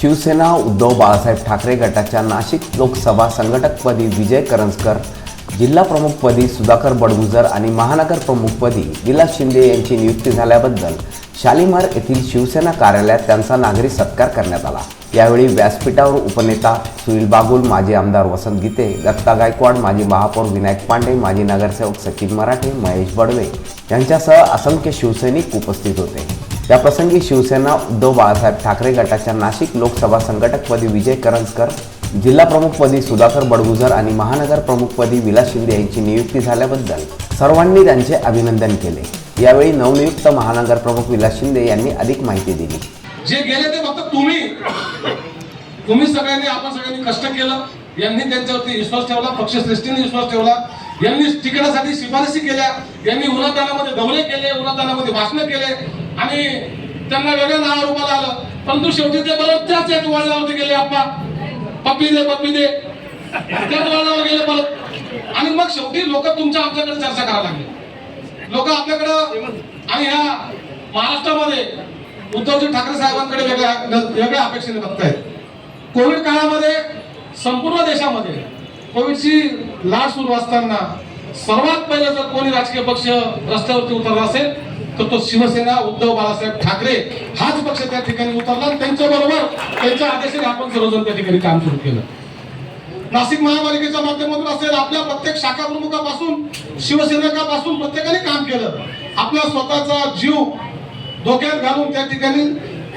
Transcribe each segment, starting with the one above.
शिवसेना उद्धव बाळासाहेब ठाकरे गटाच्या नाशिक लोकसभा संघटकपदी विजय करंजकर जिल्हा प्रमुखपदी सुधाकर बडगुजर आणि महानगर प्रमुखपदी विलास शिंदे यांची नियुक्ती झाल्याबद्दल शालिमार येथील शिवसेना कार्यालयात त्यांचा नागरी सत्कार करण्यात आला. यावेळी व्यासपीठावर उपनेता सुनील बागुल माजी आमदार वसंत गीते दत्ता गायकवाड माजी महापौर विनायक पांडे माजी नगरसेवक सचिन मराठे महेश बडवे यांच्यासह असंख्य शिवसैनिक उपस्थित होते. याप्रसंगी शिवसेना उद्धव बाळासाहेब ठाकरे गटाच्या नाशिक लोकसभा संघटकपदी विजय करंजकर जिल्हा प्रमुखपदी सुधाकर बडगुजर आणि महानगर प्रमुखपदी विलास शिंदे यांची नियुक्ती झाल्याबद्दल सर्वांनी त्यांचे अभिनंदन केले. यावेळी नवनियुक्त महानगर प्रमुख विलास शिंदे यांनी अधिक माहिती दिली. जे गेले ते फक्त तुम्ही. तुम्ही सगळ्यांनी आपण सगळ्यांनी कष्ट केलं. यांनी त्यांच्यावरती विश्वास ठेवला पक्षश्रेष्ठींनी विश्वास ठेवला. यांनी तिकिटासाठी शिफारसी केल्या. यांनी उन्हातानामध्ये दौरे केले उन्हातानामध्ये भाषणं केले. आणि त्यांना वेगळं नाव रूपाला आलं परंतु शेवटी ते बरोबर त्याच याच वळणावरती गेले आप्पा पप्पी दे पप्पी दे. त्याच वळणावर गेले परत. आणि मग शेवटी लोक तुमच्या आमच्याकडे चर्चा करायला लागले. लोक आपल्याकडं आणि ह्या महाराष्ट्रामध्ये उद्धवजी ठाकरे साहेबांकडे वेगळ्या वेगळ्या अपेक्षेने बघतायत. कोविड काळामध्ये संपूर्ण देशामध्ये कोविडची लाट सुरू असताना सर्वात पहिलं जर कोणी राजकीय पक्ष रस्त्यावरती उतरला असेल तर तो शिवसेना उद्धव बाळासाहेब ठाकरे हाच पक्ष त्या ठिकाणी उतरला. आणि त्यांच्याबरोबर त्यांच्या आदेशाने आपण सर्वजण त्या ठिकाणी काम सुरू केलं. नाशिक महापालिकेच्या माध्यमातून असेल आपल्या प्रत्येक शाखा प्रमुखापासून शिवसैनिकापासून प्रत्येकाने काम केलं. आपला स्वतःचा जीव धोक्यात घालून त्या ठिकाणी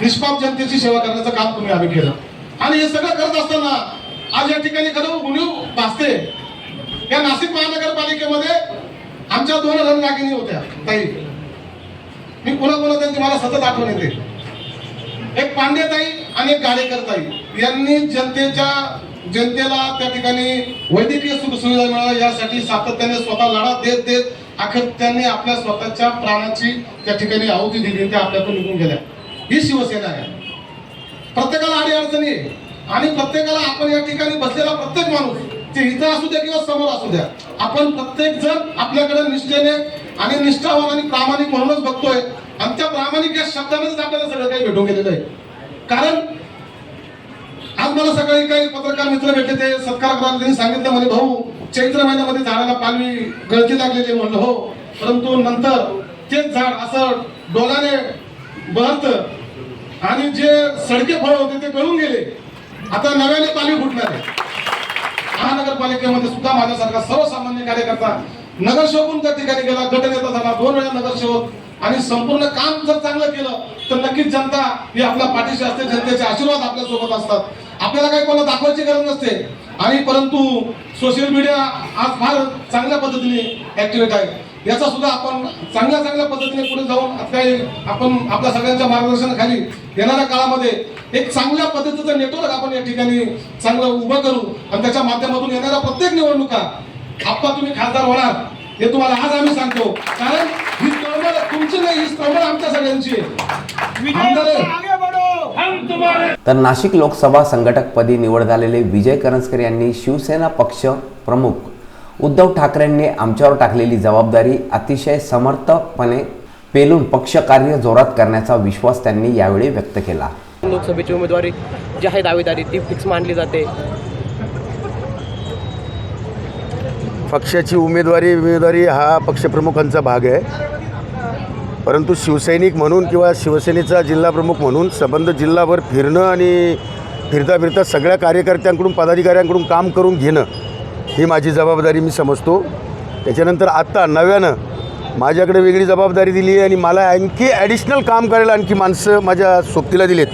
निष्पाप जनतेची सेवा करण्याचं काम तुम्ही आम्ही केलं. आणि हे सगळं करत असताना आज या ठिकाणी खरं उणीव भासते या नाशिक महानगरपालिका आमच्या दोन रणरागिणी होत्या ताई मी पुन्हा पुन्हा त्यांची मला सतत आठवण येते. एक पांडेताई आणि एक गाडेकरताई यांनी जनतेच्या जनतेला त्या ठिकाणी वैद्यकीय सुख सुविधा मिळाव्या यासाठी सातत्याने स्वतः लढा देत देत अखेर त्यांनी आपल्या स्वतःच्या प्राणाची त्या ठिकाणी आहुती दिली त्या आपल्याकडून निघून गेल्या. ही शिवसेना आहे. प्रत्येकाला आडी अडचणी आहे. आणि प्रत्येकाला आपण या ठिकाणी बसलेला प्रत्येक माणूस ते इथं असू द्या किंवा समोर असू द्या आपण प्रत्येक जण आपल्याकडे निष्ठेने आणि निष्ठावान आणि प्रामाणिक म्हणूनच बघतोय. आमच्या प्रामाणिक या शब्दामध्येच आपल्याला सगळं काही भेटून गेलेलं आहे. कारण आज मला सकाळी काही पत्रकार मित्र भेटले ते सत्कार करायला त्यांनी सांगितलं म्हणे भाऊ चैत्र महिन्यामध्ये झाडाला पालवी गळती लागलेली आहे." म्हणलं हो. परंतु नंतर तेच झाड असं डोलाने बहरत आणि जे सडके फळ होते ते गळून गेले. आता नव्याने पालवी फुटणार आहे. महानगरपालिकेमध्ये सुद्धा माझ्यासारखा सर्वसामान्य कार्यकर्ता नगरसेवकून त्या ठिकाणी गेला. गटनेता झाला. दोन वेळा नगरसेवक आणि संपूर्ण काम जर चांगलं केलं तर नक्कीच जनता ही आपल्या पाठीशी असते जनतेचे आशीर्वाद आपल्यासोबत असतात. आपल्याला काही कोणाला दाखवायची गरज नसते. आणि परंतु सोशल मीडिया आज फार चांगल्या पद्धतीने ऍक्टिव्हेट आहे. याचा सुद्धा आपण चांगल्या चांगल्या पद्धतीने पुढे जाऊन काही आपण आपल्या सगळ्यांच्या मार्गदर्शनाखाली येणाऱ्या काळामध्ये एक चांगल्या पद्धतीचं नेटवर्क आपण या ठिकाणी चांगलं उभं करू आणि त्याच्या माध्यमातून येणाऱ्या प्रत्येक निवडणुका आप्पा तुम्ही खासदार होणार हे तुम्हाला आज आम्ही सांगतो. कारण तळमळ तुमची नाही ही तळमळ आमच्या सगळ्यांची आहे. आमदार तर नाशिक लोकसभा संघटकपदी निवड झालेले विजय करंजकर यांनी शिवसेना पक्ष प्रमुख उद्धव ठाकरेंनी आमच्यावर टाकलेली जबाबदारी अतिशय समर्थपणे पेलून पक्षकार्य जोरात करण्याचा विश्वास त्यांनी यावेळी व्यक्त केला. लोकसभेची उमेदवारी जी आहे दावेदारी ती फिक्स मानली जाते. पक्षाची उमेदवारी उमेदवारी हा पक्षप्रमुखांचा भाग आहे. परंतु शिवसैनिक म्हणून किंवा शिवसेनेचा जिल्हाप्रमुख म्हणून संबंध जिल्हाभर फिरणं आणि फिरता फिरता सगळ्या कार्यकर्त्यांकडून पदाधिकाऱ्यांकडून काम करून घेणं ही माझी जबाबदारी मी समजतो. त्याच्यानंतर आत्ता नव्यानं माझ्याकडे वेगळी जबाबदारी दिली आहे आणि मला आणखी ॲडिशनल काम करायला आणखी माणसं माझ्या सोबतीला दिलेत.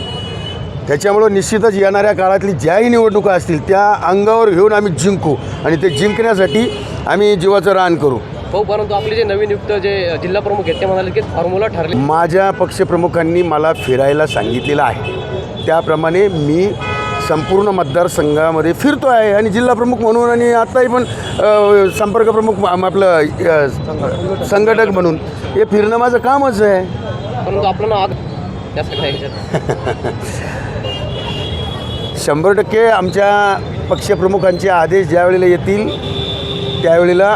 त्याच्यामुळं निश्चितच येणाऱ्या काळातली ज्याही निवडणुका असतील त्या अंगावर घेऊन आम्ही जिंकू आणि ते जिंकण्यासाठी आम्ही जीवाचं रान करू. हो परंतु आपले जे नवीन युक्त जे जिल्हा प्रमुख आहेत ते म्हणाले की फॉर्म्युला ठरले. माझ्या पक्षप्रमुखांनी मला फिरायला सांगितलेलं आहे. त्याप्रमाणे मी संपूर्ण मतदारसंघामध्ये फिरतो आहे आणि जिल्हा प्रमुख म्हणून आणि आत्ताही पण अ, संपर्क प्रमुख आम- आपलं संघटक म्हणून. हे फिरणं माझं कामच आहे. परंतु आपलं नाव आग जास्त काय ह्याच्यात शंभर टक्के आमच्या पक्षप्रमुखांचे आदेश ज्या वेळेला येतील त्यावेळेला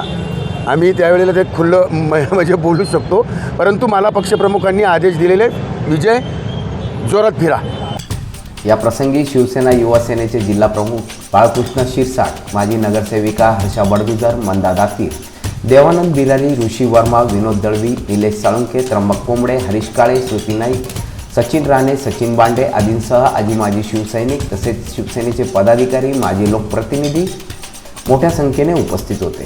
आम्ही त्यावेळेला ते खुल्लं म्हणजे बोलू शकतो. परंतु मला पक्षप्रमुखांनी आदेश दिलेले विजय जोरात फिरा. या प्रसंगी शिवसेना युवा सेनेचे जिल्हा प्रमुख बाळकृष्ण शिरसाट माजी नगरसेविका हर्षा बडगुजर मंदा दातीर देवानंद बिलारी ऋषी वर्मा विनोद दळवी निलेश साळुंके त्र्यंबक कोंबडे हरीश काळे श्रुती नाईक सचिन राणे सचिन बांडे आदींसह आजी माजी शिवसैनिक तसेच शिवसेनेचे पदाधिकारी माजी लोकप्रतिनिधी मोठ्या संख्येने उपस्थित होते.